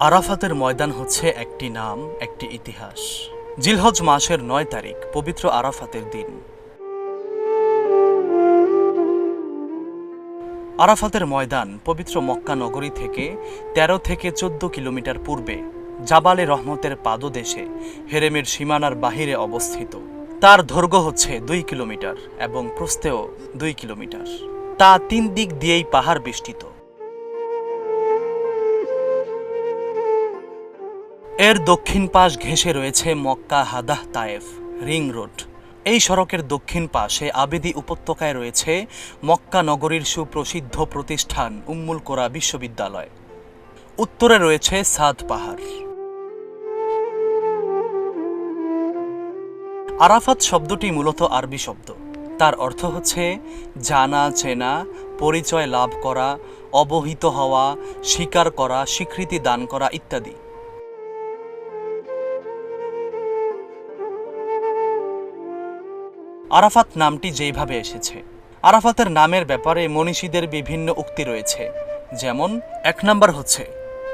আরাফাতের ময়দান হচ্ছে একটি নাম, একটি ইতিহাস। জিলহজ মাসের নয় তারিখ, পবিত্র আরাফাতের দিন। আরাফাতের ময়দান পবিত্র মক্কা নগরী থেকে ১৩ থেকে চোদ্দ কিলোমিটার পূর্বে জাবালে রহমতের পাদদেশে, হেরেমের সীমানার বাহিরে অবস্থিত। তার দৈর্ঘ্য হচ্ছে দুই কিলোমিটার এবং প্রস্থেও দুই কিলোমিটার। তা তিন দিক দিয়েই পাহাড় বেষ্টিত। এর দক্ষিণ পাশ ঘেঁষে রয়েছে Mecca Hadah Taif, ring road. এই সড়কের দক্ষিণ পাশে আবেদি উপত্যকায় রয়েছে মক্কা নগরীর সুপ্রসিদ্ধ প্রতিষ্ঠান উম্মুল কোরা বিশ্ববিদ্যালয়। উত্তরে রয়েছে সাদ পাহাড়। আরাফাত শব্দটি মূলত আরবি শব্দ। তার অর্থ হচ্ছে জানা, চেনা, পরিচয় লাভ করা, অবহিত হওয়া, স্বীকার করা, স্বীকৃতি দান করা ইত্যাদি। আরাফাত নামটি যেইভাবে এসেছে। আরাফাতের নামের ব্যাপারে মনীষীদের বিভিন্ন উক্তি রয়েছে। যেমন, এক নম্বর হচ্ছে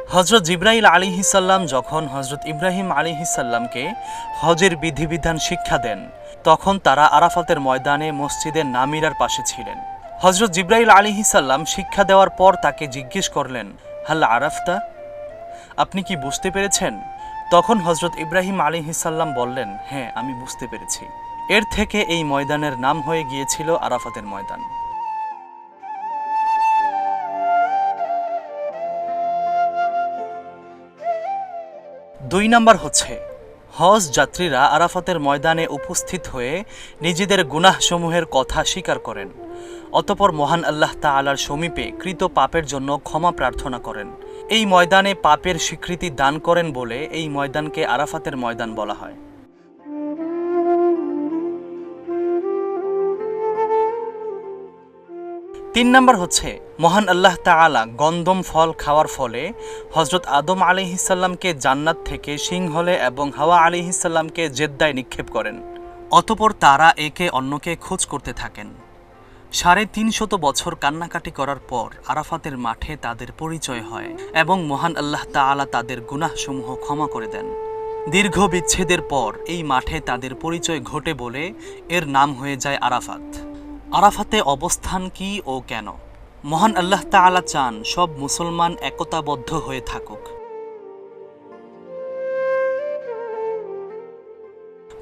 হজরত জিব্রাইল আলী হিসাল্লাম যখন হজরত ইব্রাহিম আলী হিসাল্লামকে হজের বিধিবিধান শিক্ষা দেন, তখন তারা আরাফাতের ময়দানে মসজিদের নামিরার পাশে ছিলেন। হজরত জিব্রাইল আলী হিসাল্লাম শিক্ষা দেওয়ার পর তাকে জিজ্ঞেস করলেন হাল্লা আরাফতা? আপনি কি বুঝতে পেরেছেন? তখন হজরত ইব্রাহিম আলী হিসাল্লাম বললেন হ্যাঁ আমি বুঝতে পেরেছি। এর থেকে এই ময়দানের নাম হয়ে গিয়েছিল আরাফাতের ময়দান। দুই নাম্বার হচ্ছে, হজ যাত্রীরা আরাফাতের ময়দানে উপস্থিত হয়ে নিজেদের গুনাহসমূহের কথা স্বীকার করেন। অতপর মহান আল্লাহ তাআলার সমীপে কৃত পাপের জন্য ক্ষমা প্রার্থনা করেন। এই ময়দানে পাপের স্বীকৃতি দান করেন বলে এই ময়দানকে আরাফাতের ময়দান বলা হয়। তিন নম্বর হচ্ছে, মহান আল্লাহ তাআলা গন্দম ফল খাওয়ার ফলে হজরত আদম আলিহিসাল্লামকে জান্নাত থেকে সিংহলে এবং হাওয়া আলিহিসাল্লামকে জেদ্দায় নিক্ষেপ করেন। অতপর তারা একে অন্যকে খোঁজ করতে থাকেন। সাড়ে তিনশত বছর কান্নাকাটি করার পর আরাফাতের মাঠে তাদের পরিচয় হয় এবং মহান আল্লাহ তাআলা তাদের গুনাহসমূহ ক্ষমা করে দেন। দীর্ঘ বিচ্ছেদের পর এই মাঠে তাদের পরিচয় ঘটে বলে এর নাম হয়ে যায় আরাফাত। আরাফাতে অবস্থান কি ও কেন? মহান আল্লাহ তাআলা চান সব মুসলমান একতাবদ্ধ হয়ে থাকুক।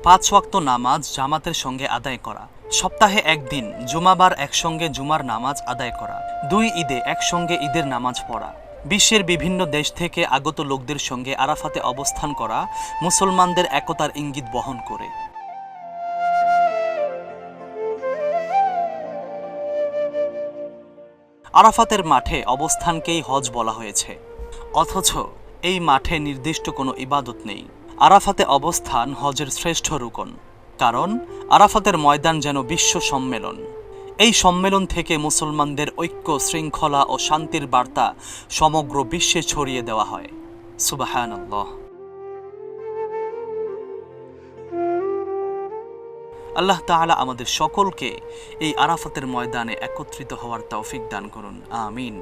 পাঁচ ওয়াক্ত নামাজ জামাতের সঙ্গে আদায় করা। সপ্তাহে একদিন জুমাবার একসঙ্গে জুমার নামাজ আদায় করা। দুই ঈদে একসঙ্গে ঈদের নামাজ পড়া। বিশ্বের বিভিন্ন দেশ থেকে আগত লোকদের সঙ্গে আরাফাতে অবস্থান করা, মুসলমানদের একতার ইঙ্গিত বহন করে। আরাফাতের মাঠে অবস্থানকেই হজ বলা হয়েছে। অথচ এই মাঠে নির্দিষ্ট কোনো ইবাদত নেই। আরাফাতে অবস্থান হজের শ্রেষ্ঠ রুকন। কারণ আরাফাতের ময়দান যেন বিশ্ব সম্মেলন। এই সম্মেলন থেকে মুসলমানদের ঐক্য, শৃঙ্খলা ও শান্তির বার্তা সমগ্র বিশ্বে ছড়িয়ে দেওয়া হয়। সুবাহানাল্লাহ। আল্লাহ তালা আমাদের সকলকে এই আরাফাতের ময়দানে একত্রিত হওয়ার তৌফিক দান করুন আমিন।